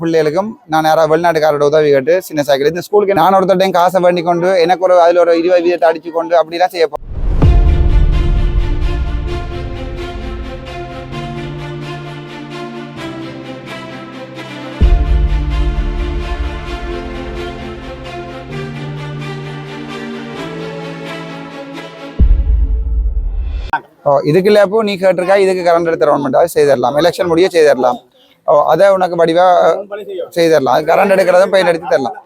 பிள்ளைகளுக்கும் நான் யாராவது வெளிநாட்டுக்காரோட உதவி கேட்டு சின்ன சைக்கிள் இந்த ஸ்கூலுக்கு நான் ஒருத்தட்டையும் காசை வேண்டி கொண்டு எனக்கு ஒரு அதில் ஒரு இருபது வீதத்தை அடிச்சு கொண்டு அப்படிலாம் செய்ய ஓ இதுக்கு இல்லை அப்போ? நீ கேட்டிருக்கா? இதுக்கு கரண்ட் எடுத்து கவர்மெண்ட் அது செய்திடலாம் எலெக்ஷன் முடிய செய்திடலாம் ஓ அதை உனக்கு வடிவா செய்திடலாம் அது கரண்ட் எடுக்கிறதும் பெயின் எடுத்து தரலாம்.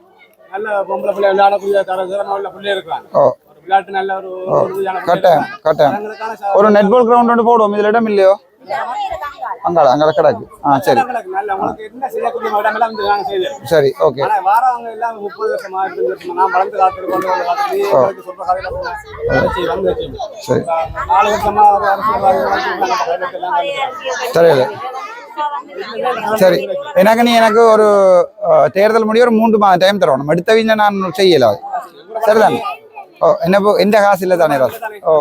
ஓ. கட்டாயம். கட்டாயம். ஒரு நெட்பால் கிரவுண்ட் ஒன்று போடுவோம். இதுல இடம் இல்லையோ? அங்கால அங்கால கிடக்கு. ஆ சரி. சரி ஓகே. சரி. சரி சரி. எனக்கு நீ எனக்கு ஒரு தேர்தல் முடிய ஒரு மூன்று மாதம் டைம் தரணும் எடுத்தவங்க நான் செய்யல சரிதானே? ஓ என்ன எந்த காசு இல்லை தானே ராஸ் ஓ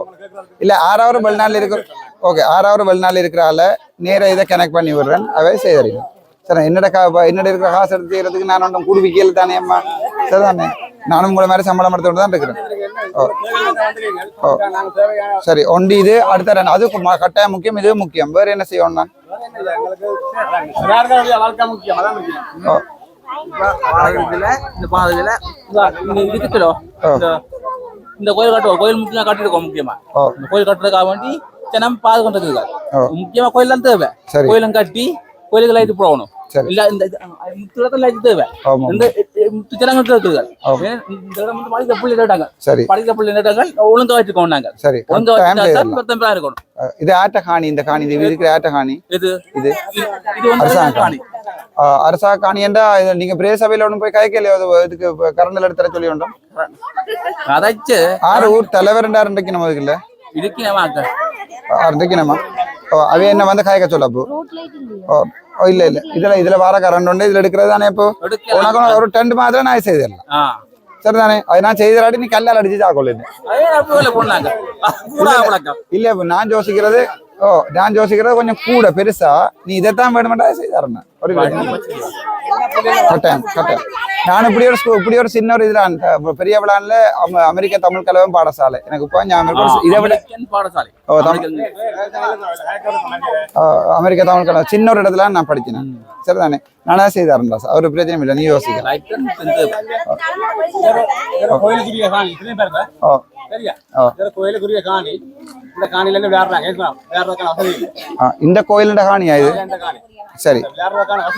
இல்லை ஆறாவது வெளிநாள் இருக்கிற ஓகே ஆறாவது வெளிநாள் இருக்கிற ஆளை நேராக இதை கனெக்ட் பண்ணி விடுறேன். அவை செய்தறீங்க சரி என்னோட கா என்னோட இருக்கிற காசு எடுத்து செய்யறதுக்கு நான் ஒன்றும் குடுவிக்கல தானே அம்மா? சரிதானே? நானும் உங்களை மாதிரி சம்பளம் எடுத்துட்டு தான் இருக்கிறேன். ஓ. தேவையான சரி ஒண்டி இது அடுத்த ரெண்டு. அது கட்டாயம் முக்கியம் இது முக்கியம். வேறு என்ன செய்யணும் நான் ஓ. இந்த கோயில் கட்டுவோம் கோயில் முக்கியமா கட்டிருக்கோம் முக்கியமா ஓ இந்த கோயில் கட்டுறதுக்காக வேண்டி ஜனம் பாதுகாக்கிறதுக்கு ஓ. முக்கியமா கோயில் தான் தேவை கோயிலும் கட்டி கோயிலுக்கு லைட் போடணும். முத்துல லைட் தேவை இந்த முத்து ஜனங்கள் இருக்குது ஆமா. இந்த இடம் வந்து படிக்கிற புள்ளி நேட்டாங்க சரி படிக்கிற புள்ளி நேட்டாங்க ஒழுங்கா வச்சுக்கோங்க நாங்க சரி ஒழுங்கா வச்சுட்டா செய்யலாம். பத்தம் பேர் இருக்கணும் இது ஆட்ட காணி இந்த காணி இது இருக்கிற ஆட்ட காணி இது இது இது இது வந்து அரசாங்க காணி அஹ் அரசா காணி என்றா இது நீங்க பிரே சபையில போய் கைக்கலையோ அது இதுக்கு கரண்டில் எடுத்துற சொல்லி அதாச்சு ஆறு ஊர் தலைவர் நம்ம இதுக்கு நம்ம இன்றைக்கு நம்ம ஓ அவை என்ன வந்து காய்க்க சொல்ல அப்போ? ஓ ஓ இல்ல இல்ல. இதுல இதுல வார கரண்ட் உண்டு. இதுல எடுக்கிறது தானே இப்போ? உனக்கு ஒரு டென்ட் மாதிரி நான் செய்திடலாம். சரிதானே? அது நான் செய்திடாட்டி நீ கல்லால் அடிச்சு பழக்கம் இல்ல இப்ப நான் யோசிக்கிறது ஓ நான் யோசிக்கிறது கொஞ்சம் கூட பெருசா. நீ இதைத்தான் வேணுமெண்டா செய்தாருண்ணா ஒரு கட்டாயம் கட்டாயம். நான் இப்படி ஒரு இப்படி ஒரு சின்ன ஒரு இதுல அந்த பெரிய விழான்ல அம- அமெரிக்க தமிழ் கலவம் பாடசாலை. எனக்கு இப்போ ஞாபகம். இதை விட பாடசாலை. ஓ, தமிழ் அமெரிக்க தமிழ் கலவம். சின்ன ஒரு இடத்துல நான் படிச்சேன் சரிதானே? நானா செய்தாருந்தா ஒரு பிரச்சனையும் இல்லை நீ யோசிக்க. இத்தனை? ஓ. இந்த காணில இருந்து விளையாடுறாங்க கேட்கலாம் விளையாடுறதுக்கான வசதி இல்லை. ஆ, இந்த கோயிலோட காணியா இது? சரி.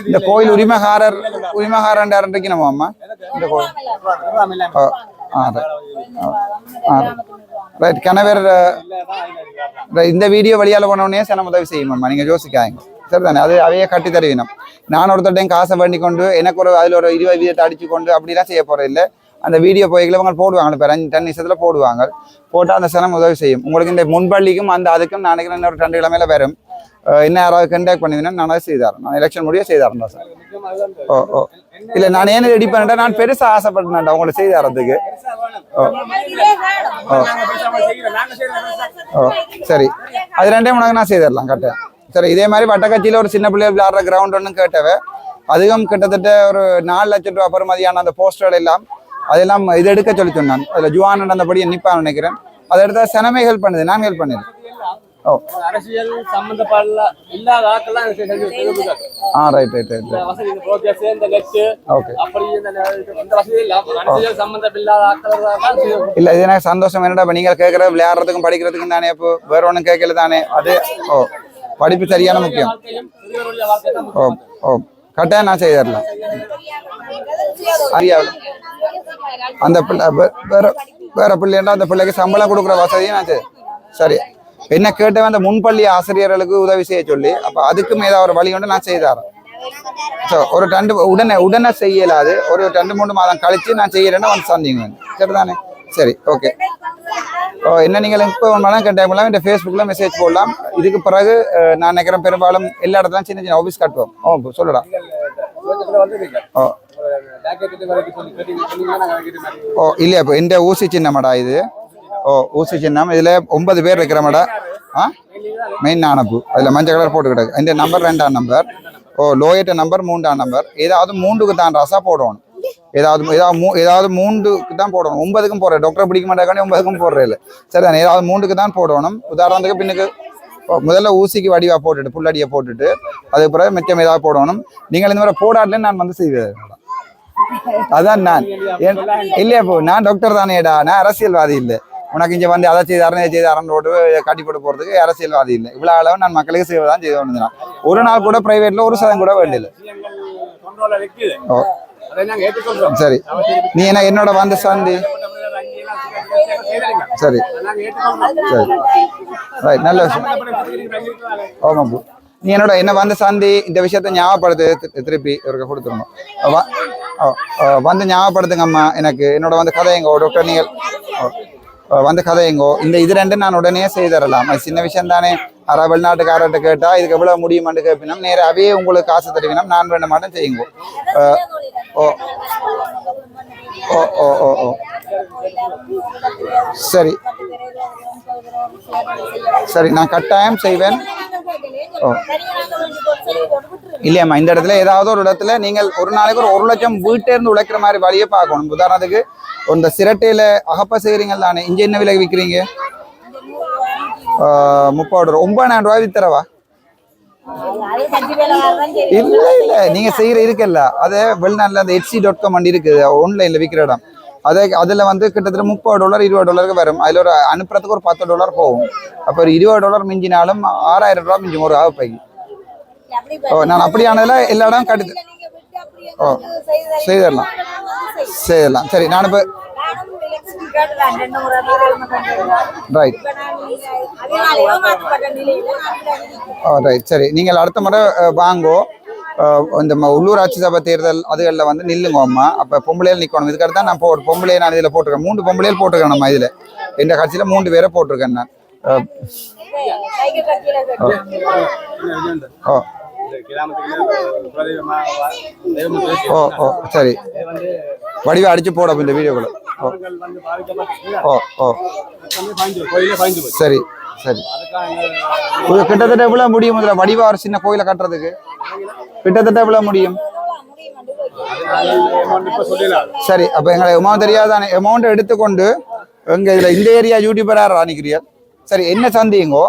இந்த கோயில் உரிமகாரர் உரிமகாரன் யாருன்றக்கு நம்ம அம்மா இந்த கோயில் ரைட் கணவர் இந்த வீடியோ வழியால போனோடனே சனம் உதவி செய்யுமாம்மா நீங்க யோசிக்காங்க சரிதானே? அது அவையே கட்டி தருவினம். நான் ஒருத்தட்டையும் காசை வேண்டி கொண்டு எனக்கு ஒரு அதில் ஒரு இருபது வீதத்தை அடிச்சு கொண்டு அப்படிலாம் செய்ய போறது இல்லை அந்த வீடியோ போய்களை அவங்க போடுவாங்க. இப்போ ரெண்டு டென் நிமிஷத்தில் போடுவாங்க. போட்டால் அந்த சனம் உதவி செய்யும். உங்களுக்கு இந்த முன்பள்ளிக்கும் அந்த அதுக்கும் நான் நினைக்கிறேன் இன்னொரு ரெண்டு கிழமையில வரும். என்ன யாராவது கண்டாக்ட் பண்ணிங்கன்னா நான் அதை நான் எலெக்ஷன் முடிய செய்தாரேன் சார் ஓ ஓ. இல்லை நான் ஏன் ரெடி பண்ணிட்டேன் நான் பெருசாக ஆசைப்பட்டேன் உங்களை செய்தாரத்துக்கு. ஓ. ஓ. ஓ சரி. அது ரெண்டே உனக்கு நான் செய்திடலாம் கரெக்டாக சரி இதே மாதிரி வட்டக்கட்சியில் ஒரு சின்ன பிள்ளைகள் விளையாடுற கிரவுண்ட் ஒன்று கேட்டவ அதுவும் கிட்டத்தட்ட ஒரு நாலு லட்சம் ரூபா பெறுமதியான அந்த போஸ்டர்கள் எல்லாம் அதெல்லாம் இது எடுக்க சொல்லி சொன்னான். அதில் ஜுவான் நடந்தபடி நிற்பான்னு நினைக்கிறேன். அதை எடுத்தா சனமே ஹெல்ப் பண்ணுது. நான் ஹெல்ப் பண்ணிடுறேன். ஓ. அரசியல் சம்பந்தப்படல இல்லாத செஞ்சு ஆ ரைட் ரைட் ரைட் வசதி இந்த ப்ரோஜெக்ட் இந்த நெட் ஓகே அப்படி இந்த வசதி இல்ல. அரசியல் சம்பந்தம் இல்லாத இல்லை இது எனக்கு சந்தோஷம். என்னடா நீங்கள் கேட்குற விளையாடுறதுக்கும் படிக்கிறதுக்கும் தானே? இப்போ வேற ஒன்றும் கேட்கல தானே? அது ஓ. படிப்பு சரியான முக்கியம். ஓ ஓ. கட்டாயம் நான் செய்திடலாம் அறியாவில் அந்த பிள்ளை வேற வேற பிள்ளைண்டா அந்த பிள்ளைக்கு சம்பளம் கொடுக்குற வசதியும் நான் செய்- சரி. என்ன கேட்டவன் அந்த முன்பள்ளி ஆசிரியர்களுக்கு உதவி செய்ய சொல்லி அப்போ அதுக்கும் ஏதாவது ஒரு வழி கொண்டு நான் செய்தாரேன் ஸோ ஒரு ரெண்டு உடனே உடனே செய்யலாது. ஒரு ரெண்டு மூணு மாதம் கழித்து நான் செய்யறேன்னு வந்து சந்திங்க சரிதானே சரி ஓகே என்ன நீங்கள் இப்போ கண்டாக்ட் பண்ணலாம். இந்த ஃபேஸ்புக்கில் மெசேஜ் போடலாம். இதுக்கு பிறகு நான் நினைக்கிறேன் பெரும்பாலும் எல்லா இடத்துலையும் சின்ன சின்ன ஆஃபீஸ் கட்டுவோம். ஓ சொல்லடா. ஓ. ஓ இல்லையா இப்போ இந்த ஊசி சின்னமாடா இது? ஓ ஊசி சின்னம். இதில் ஒன்பது பேர் இருக்கிற மாடா ஆ? மெயின் ஆனப்பு அதில் மஞ்சள் கலர் போட்டு கிடக்கு இந்த நம்பர் ரெண்டாம் நம்பர் ஓ லோயட்ட நம்பர் மூன்றாம் நம்பர் ஏதாவது மூன்றுக்கு தான் ரசா போடணும். ஏதாவது ஏதாவது மூ ஏதாவது மூன்றுக்கு தான் போடணும். ஒன்பதுக்கும் போடுறேன். டாக்டர் பிடிக்க மாட்டாங்க ஒன்பதுக்கும் போடுறேன் இல்லை. சரிதானே? ஏதாவது மூன்றுக்கு தான் போடணும். உதாரணத்துக்கு பின்னுக்கு முதல்ல ஊசிக்கு வடிவா போட்டுட்டு புல்லடியை போட்டுட்டு அதுக்கு பிறகு மிச்சம் ஏதாவது போடணும். நீங்கள் இந்த மாதிரி போடாடல நான் வந்து செய்வேன். அதான் நான். இல்லையா இப்போ நான் டாக்டர் தானேடா. நான் அரசியல்வாதி இல்லை. உனக்கு இங்கே வந்து அதை செய்தாரன் இதை செய்தாரன் போட்டு காட்டி போட்டு போகிறதுக்கு அரசியல்வாதி இல்லை. இவ்வளோ அளவு நான் மக்களுக்கு செய்வதான் செய்து கொண்டிருந்தேன் ஒரு நாள் கூட பிரைவேட்ல ஒரு சதம் கூட வேண்டியது ஓ. சரி. நீ என்ன என்னோட வந்து சாந்தி? சரி. சரி. ரைட் நல்ல விஷயம். ஆமாம் பூ. நீ என்னோட என்ன வந்து சாந்தி இந்த விஷயத்த ஞாபகப்படுத்து திருப்பி இவருக்கு ஓ, வந்து ஞாபகப்படுத்துங்கம்மா எனக்கு என்னோட வந்து கதையங்கோ டாக்டர் நீங்கள். வந்து கதையங்கோ இந்த இது ரெண்டும் நான் உடனே செய்து தரலாம் அது சின்ன விஷயம் தானே அரை வெளிநாட்டுக்காரர்கிட்ட கேட்டா இதுக்கு எவ்வளவு முடியுமான்னு கேட்பினோம் நேராகவே உங்களுக்கு காசு தருவினோம் நான் வேண்ட மாட்டேன் செய்யுங்க. ஓ ஓ ஓ ஓ ஓ சரி. சரி நான் கட்டாயம் செய்வேன். இல்லையாம்மா இந்த இடத்துல ஏதாவது ஒரு இடத்துல நீங்கள் ஒரு நாளைக்கு ஒரு ஒரு லட்சம் வீட்டே இருந்து உழைக்கிற மாதிரி வழியை பார்க்கணும். உதாரணத்துக்கு இந்த சிரட்டையில அகப்ப செய்கிறீங்க தானே? இங்க என்ன விலை விற்கிறீங்க? முப்பது ரூபா. ஒன்பதாயிரம் ரூபாய் வித்தரவா? இல்ல இல்ல நீங்க செய்யற இருக்குல்ல. அது வெளிநாட்டுல அந்த ஹெச்சி டாட் காம் வண்டி இருக்குது. ஆன்லைன்ல விற்கிற இடம். அதே அதில் வந்து கிட்டத்தட்ட முப்பது டாலர் இருபது டாலருக்கு வரும் அதில் ஒரு அனுப்புறதுக்கு ஒரு பத்து டாலர் போகும் அப்போ ஒரு இருபது டாலர் மிஞ்சினாலும் ஆறாயிரம் ரூபாய் மிஞ்சும் ஒரு ஆகுப்பைக்கு ஓ நான் அப்படியானதில் எல்லா இடம் கட்டு ஓ செய்திடலாம் செய்திடலாம் சரி நான் இப்போ ரைட் ஓ ரைட் சரி நீங்கள் அடுத்த முறை வாங்கோ இந்த உள்ளூராட்சி சபை தேர்தல் அதுகளில் வந்து நில்லுங்க அம்மா. அப்போ பொம்பளையில் நிற்கணும் இதுக்கடுத்து தான் நான் போ பொம்பளையை நான் இதில் போட்டிருக்கேன். மூன்று பொம்பளையில் போட்டிருக்கேன் நம்ம இதில். இந்த கட்சியில் மூன்று பேரை போட்டிருக்கேன் நான். ஓ. ஓ ஓ சரி. வடிவா அடிச்சு போட இந்த வீடியோக்குள்ள. ஓ ஓ. சரி. சரி. கிட்டத்தட்ட எவ்வளவு முடியும் இதுல? வடிவா ஒரு சின்ன கோயிலை கட்டுறதுக்கு. கிட்டத்தட்ட எவ்வளவு முடியும்? சரி அப்ப எங்களை அமௌண்ட் தெரியாதானே? எமௌண்ட் எடுத்துக்கொண்டு எங்க இதுல இந்த ஏரியா யூடியூபரா ராணிக்கிறீர் சரி என்ன சந்திங்கோ?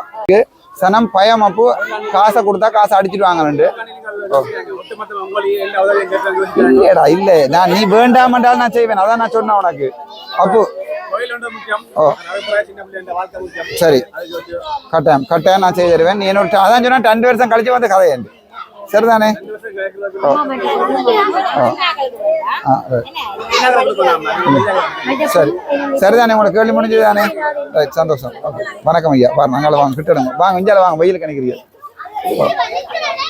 சனம் பயம் அப்போ காசை கொடுத்தா காசை அடிச்சிட்டு வாங்கணுண்டு. இல்லடா இல்ல நான் நீ வேண்டாமண்டாலும் நான் செய்வேன். அதான் நான் சொன்னேன் உனக்கு. அப்போ சரி. கட்டாயம் கட்டாயம் நான் செய்து தருவேன் நீ என்னோட அதான் சொன்னா ரெண்டு வருஷம் கழிச்சு வந்து கதையண்டு சரிதானே. சரி. சரிதானே உங்களுக்கு கேள்வி முடிஞ்சது தானே ரைட் சந்தோஷம். ஓகே. வணக்கம் ஐயா. பாருங்க அங்கே வாங்க கிட்டடுங்க வாங்க. இஞ்சால வாங்க வெயில் கணிக்கிறீங்க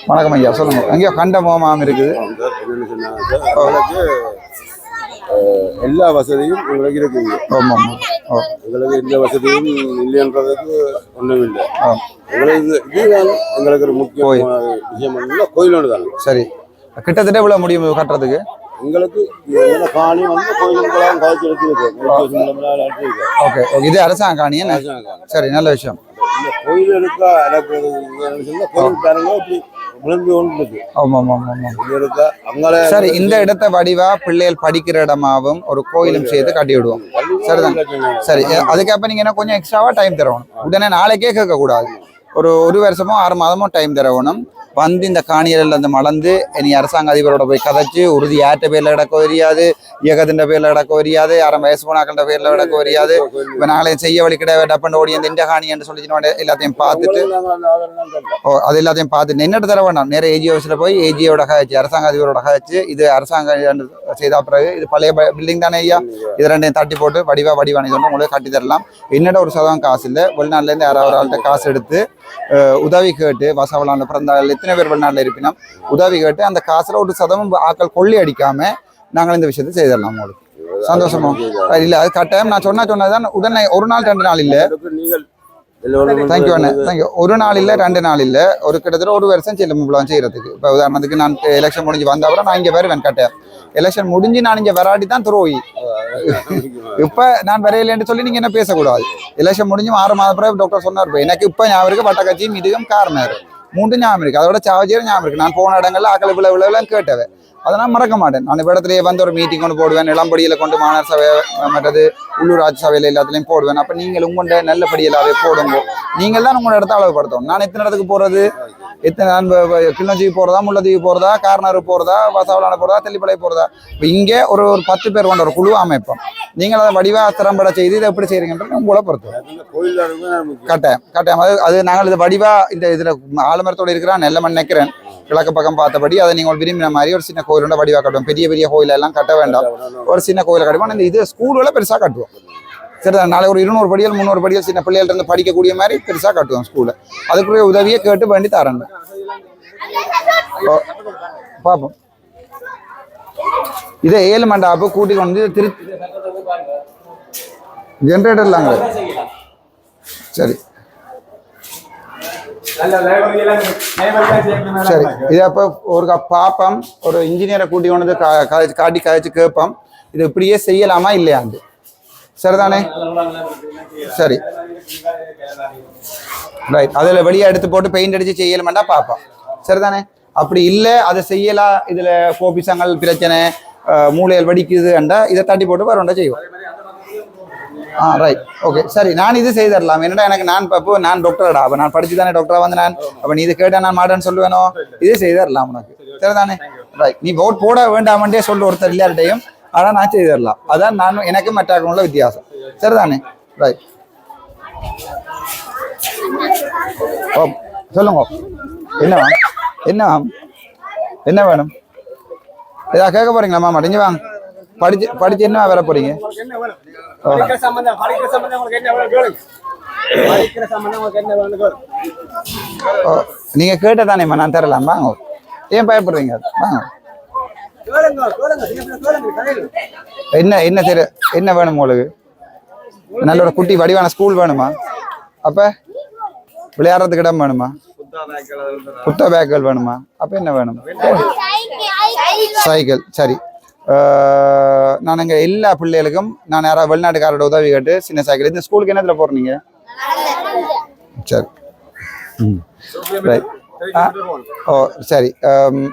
வணக்கம் ஐயா சொல்லுங்க. எங்கேயோ கண்ட மோமாம் இருக்குது என்னன்னு சொன்னா சார், உங்களுக்கு அஹ், எல்லா வசதியும் உங்களுக்கு இருக்குங்க ஆமாம். எங்களுக்கு எந்த வசதியும் இல்லைன்றதுக்கு ஒன்றும் இல்லை. எங்களுக்கு இதுதான் எங்களுக்கு ஒரு முக்கியமான விஷயம். என்னன்னா கோயில் ஒன்று தாங்க சரி. கிட்டத்தட்ட இவ்வளோ முடியும் கட்டுறதுக்கு? எங்களுக்கு காணி வந்து கோயிலுக்கெல்லாம் காய்ச்சி எடுத்துருக்கு. ஓகே. ஓகே. இது அரசாங்க காணி என்ன? சரி நல்ல விஷயம். இந்த கோயிலுக்கா எனக்கு சொன்னா கோயில் பாருங்க இப்படி விழுந்து கொண்டு இருக்கு ஆமாம் ஆமாம் ஆமாம் இது இருக்கா? அங்கால சரி இந்த இடத்த வடிவா பிள்ளைகள் படிக்கிற இடமாவும் ஒரு கோயிலும் சேர்த்து கட்டி விடுவோம். சரிதான். சரி அதுக்கப்புறம் நீங்க என்ன கொஞ்சம் எக்ஸ்ட்ராவா டைம் தரணும். உடனே நாளைக்கே கேட்க கூடாது ஒரு ஒரு வருஷமோ ஆறு மாதமோ டைம் தரணும் வந்து இந்த காணிகளில் அந்த மலர்ந்து இனி அரசாங்க அதிபரோட போய் கதைச்சு உறுதி யார்கிட்ட பேரில் கிடக்க வரியாது இயக்கத்தின் பேரில் கிடக்க வரியாது அரை வயசு போனாக்கின்ற பேரில் கிடக்க வரியாது இப்போ நாளையும் செய்ய வழி கிடையாது டப்பன் ஓடி அந்த இந்த காணி என்று சொல்லி எல்லாத்தையும் பார்த்துட்டு ஓ அது எல்லாத்தையும் பார்த்துட்டு நின்றுட்டு தர வேண்டாம் நேர ஏஜி ஆஃபீஸில் போய் ஏஜியோட கதைச்சு அரசாங்க அதிபரோட கதைச்சு இது அரசாங்கம் செய்த பிறகு இது பழைய பில்டிங் தானே ஐயா இது ரெண்டையும் தட்டி போட்டு வடிவா வடிவானு சொல்லி உங்களுக்கு கட்டி தரலாம் என்னோட ஒரு சதவீதம் காசு இல்லை வெளிநாட்டிலேருந்து யாராவது ஒரு ஆள்கிட்ட காசு எடுத்து உதவி கேட்டு வசவலான பிறந்த எத்தனை பேர் வெளிநாட்டில் இருப்பினோம் உதவி கேட்டு அந்த காசுல ஒரு சதவீதம் ஆக்கள் கொள்ளி அடிக்காம நாங்கள் இந்த விஷயத்தை செய்திடலாம் உங்களுக்கு. சந்தோஷமா? இல்லை அது கட்டாயம். நான் சொன்னா சொன்னதுதான் உடனே ஒரு நாள் ரெண்டு நாள் இல்லை. நீங்கள் தேங்க்யூ அண்ணே. தேங்க்யூ ஒரு நாள் இல்லை ரெண்டு நாள் இல்லை. ஒரு கிட்டத்தட்ட ஒரு வருஷம் செல்லும் இவ்வளோ செய்யறதுக்கு. இப்போ உதாரணத்துக்கு நான் எலெக்ஷன் முடிஞ்சு வந்த அப்புறம் நான் இங்கே வருவேன் கட்டேன் எலெக்ஷன் முடிஞ்சு நான் இங்கே வராட்டி தான் துரோகி. இப்போ நான் வரையிலேன்னு சொல்லி நீங்கள் என்ன பேசக்கூடாது. எலெக்ஷன் முடிஞ்சு ஆறு மாத பிறகு டாக்டர் சொன்னார் எனக்கு இப்போ ஞாபகம் இருக்கு வட்ட கட்சியும் இதுவும் காரணம் மூன்று ஞாபகம் இருக்கு. அதோட சாவஜியர் ஞாபகம் இருக்கு. நான் போன இடங்கள்ல அக்கலை விழா விழாலாம் கேட்டவன் அதெல்லாம் மறக்க மாட்டேன். நான் இடத்துலயே வந்து ஒரு மீட்டிங் கொண்டு போடுவேன். இளம்படியில கொண்டு மாநகர சபை மற்றது உள்ளூராட்சி சபையில எல்லாத்துலயும் போடுவேன். அப்ப நீங்கள் உங்கள்கிட்ட நல்லபடி எல்லாரையும் போடுங்க. நீங்கள் தான் உங்களோட இடத்த அளவுபடுத்தணும். நான் எத்தனை இடத்துக்கு போறது? எத்தனை நான் கிளிநொச்சிக்கு போறதா முள்ளதீவு போறதா கார்னாறு போறதா வசவலான போறதா தெல்லிப்பளை போறதா? இப்போ இங்கே ஒரு ஒரு பத்து பேர் கொண்ட ஒரு குழு அமைப்போம். நீங்கள் அதை வடிவா திறம்பட செய்து இதை எப்படி செய்றீங்கன்றது உங்களை பொறுத்து. கட்டாயம் கட்டாயம். அது அது நாங்கள் இது வடிவா இந்த இதுல ஆலமரத்தோட இருக்கிற நல்ல நினைக்கிறேன் கிழக்கு பக்கம் பார்த்தபடி அதை நீங்கள் விரும்பின மாதிரி ஒரு சின்ன கோயிலோட வடிவா கட்டுவோம் பெரிய பெரிய கோயில எல்லாம் கட்ட வேண்டாம். ஒரு சின்ன கோயிலை கட்டுவோம். இந்த இது ஸ்கூல்ல பெருசா கட்டுவோம். சரி நாளை ஒரு இருநூறு படிகள் முந்நூறு படிகள் சின்ன பிள்ளைகள்ட்ட இருந்து படிக்கக்கூடிய மாதிரி பெருசா கட்டுவோம் ஸ்கூல்ல அதுக்குரிய உதவியை கேட்டு வேண்டி தரேன். பார்ப்போம் இதை ஏழு மண்டாப்பு கூட்டி கொண்டு திரு ஜென்ரேட்டர்லாங்க சரி நல்ல லைப்ரரி எல்லாம் லைப்ரரி சேர்க்கணும் சரி இது அப்போ ஒரு பார்ப்போம் பாப்பம் ஒரு இன்ஜினியரை கூட்டி கொண்டு வந்து கா- காட்டி காய்ச்சி கேட்போம் இது இப்படியே செய்யலாமா இல்லையாண்டு சரிதானே சரி ரைட் அதில் வெளியே எடுத்து போட்டு பெயிண்ட் அடிச்சு செய்யலாமாண்டா பார்ப்போம் சரிதானே அப்படி இல்லை அதை செய்யலாம் இதில் கோபிசங்கள் பிரச்சனை அஹ், மூளைகள் இதை தட்டி போட்டு வரண்டா செய்வோம் ஆ ரைட் ஓகே சரி நான் இது செய்து தரலாம் என்னடா எனக்கு நான் இப்போ நான் டாக்டர்டா அப்போ நான் படிச்சு தானே டாக்டரா வந்து நான்? அப்போ நீ இது கேட்டா நான் மாட்டேன்னு சொல்லுவேனோ? இது செய்து தரலாம் உனக்கு. சரிதானே? ரைட் நீ ஓட் போட வேண்டாமன்றே சொல்லு ஒருத்தர் எல்லார்ட்டையும் ஆனால் நான் செய்து தரலாம் அதான் நான் எனக்கு மற்ற உள்ள வித்தியாசம். சரிதானே? ரைட் ஓ சொல்லுங்க. என்ன என்ன? என்ன வேணும்? ஏதா கேட்க போறீங்களா மாமா? வாங்க. படிச்சு படிச்சு என்ன வர போறீங்க? நீங்க கேட்டதானேம்மா நான் தரலாம்? வாங்க. ஏன் பயப்படுறீங்க? வாங்க. என்ன என்ன தெரு என்ன வேணும் உங்களுக்கு? நல்ல ஒரு குட்டி வடிவான ஸ்கூல் வேணுமா? அப்ப? விளையாடுறதுக்கு இடம் வேணுமா? புத்த பேக்குகள் வேணுமா? அப்ப என்ன வேணும்? சைக்கிள் சரி. நான் இங்கே எல்லா பிள்ளைகளுக்கும் நான் யாராவது வெளிநாட்டுக்காரோட உதவி கேட்டு சின்ன சைக்கிள் இந்த ஸ்கூலுக்கு என்னத்தில் போகிறீங்க சரி. ம். ரைட் ஆ ஓ சரி.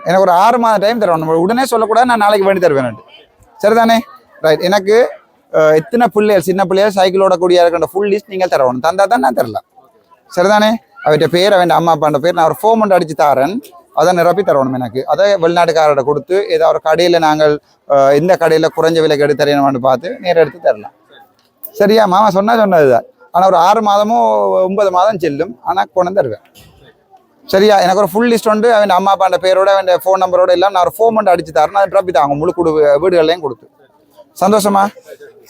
எனக்கு ஒரு ஆறு மாத டைம் தரணும் நம்ம உடனே சொல்லக்கூடாது நான் நாளைக்கு வேண்டி தருவேன் சரிதானே? ரைட் எனக்கு எத்தனை பிள்ளைகள் சின்ன பிள்ளைகள் சைக்கிளோட கூடிய இருக்கின்ற ஃபுல் லிஸ்ட் நீங்கள் தரணும். தந்தால் தான் நான் தரலாம். சரிதானே? அவர்கிட்ட பேர் அவன் அம்மா அப்பாண்ட பேர் நான் ஒரு ஃபோம் ஒன்று அடிச்சு தாரேன். அதை நிரப்பி தரணும் எனக்கு. அதை வெளிநாட்டுக்காரர்கிட்ட கொடுத்து ஏதாவது ஒரு கடையில் நாங்கள் இந்த கடையில் குறைஞ்ச விலைக்கு எடுத்து தரணும்னு பார்த்து நேரம் எடுத்து தரலாம். சரியா? மாமா சொன்னால் சொன்னது தான் ஆனால் ஒரு ஆறு மாதமோ ஒன்பது மாதம் செல்லும். ஆனால் கொண்டு தருவேன். சரியா? எனக்கு ஒரு ஃபுல் லிஸ்ட் உண்டு. அவன் அம்மா அப்பாண்ட பேரோட அவன் ஃபோன் நம்பரோட எல்லாம் நான் ஒரு ஃபோன் மட்டும் அடிச்சு தரேன். அதை ட்ராப்பி தாங்க முழு கொடு வீடுகள்லையும் கொடுத்து. சந்தோஷமா?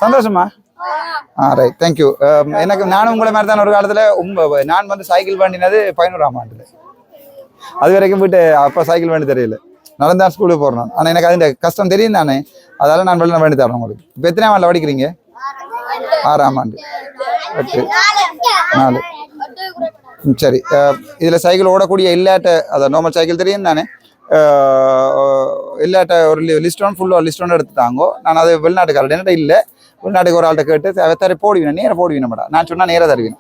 சந்தோஷமா? ஆ ரைட் தேங்க்யூ எனக்கு நானும் உங்களை மாதிரி தான் ஒரு காலத்தில் நான் வந்து சைக்கிள் பண்ணினது பதினோராம் ஆண்டுல அது வரைக்கும் போயிட்டு அப்போ சைக்கிள் வேண்டி தெரியல. நடந்தான் ஸ்கூலுக்கு போகிறோம் ஆனால் எனக்கு அது கஷ்டம் தெரியும் தானே. அதால நான் வெளில வேண்டி தரேன் உங்களுக்கு. இப்போ எத்தனை ஆண்டில் படிக்கிறீங்க? ஆறாம் ஆண்டு. எட்டு. நாலு. ம், சரி. இதில் சைக்கிள் ஓடக்கூடிய இல்லாட்ட அதை நார்மல் சைக்கிள் தெரியும் தானே. இல்லாட்ட ஒரு லிஸ்ட் ஒன் ஃபுல்லாக லிஸ்ட் ஒன்று எடுத்துட்டாங்கோ நான் அது வெளிநாட்டுக்காரர் என்கிட்ட இல்லை. வெளிநாட்டுக்கு ஒரு ஆள்கிட்ட கேட்டு தர போடுவீனா நேராக போடுவேன் நான் சொன்னால் நேராக தருவேன்.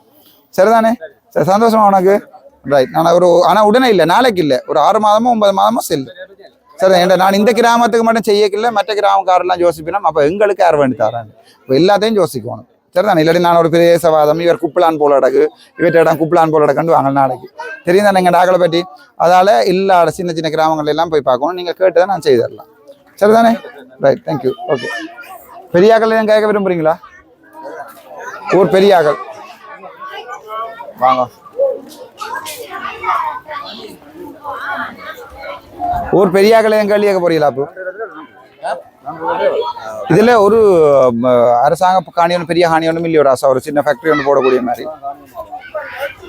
சரிதானே? சரி சந்தோஷமா உனக்கு? ரைட் ஆனால் ஒரு ஆனால் உடனே இல்லை. நாளைக்கு இல்லை. ஒரு ஆறு மாதமோ ஒன்பது மாதமோ செல்லு சரி ஏன்டா நான் இந்த கிராமத்துக்கு மட்டும் செய்யக்கில்ல மற்ற கிராமக்காரெல்லாம் யோசிப்பினோம் அப்போ எங்களுக்கு யார் வேண்டி தரேன் இப்போ எல்லாத்தையும் யோசிக்கணும். சரிதானே? இல்லாட்டி நான் ஒரு பிரதேசவாதம் இவர் குப்பிளான் போல அடகு இவற்ற இடம் குப்பலான் போல அடக்கண்டு வாங்க நாளைக்கு. தெரியும் தானே எங்கள் டாக்களை பற்றி அதால் இல்லாத சின்ன சின்ன கிராமங்கள் எல்லாம் போய் பார்க்கணும். நீங்கள் கேட்டதை நான் செய்து தரலாம் சரிதானே ரைட் தேங்க்யூ ஓகே பெரியாக்கள் கேட்க விரும்புகிறீங்களா ஊர் பெரியாக்கள். வாங்க. ஊர் பெரிய எதுவும் கேள்வி கேட்க போறீங்களா அப்போ? இதுல ஒரு அரசாங்க காணி ஒன்று பெரிய காணி ஒன்றும் இல்லையோட ஆசா ஒரு சின்ன ஃபேக்டரி ஒன்று போடக்கூடிய மாதிரி.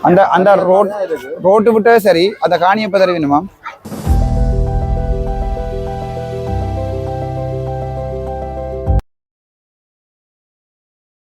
அந்த அந்த ரோட் ரோட்டு விட்டே சரி. அந்த காணியை இப்போ தருவீனுமா?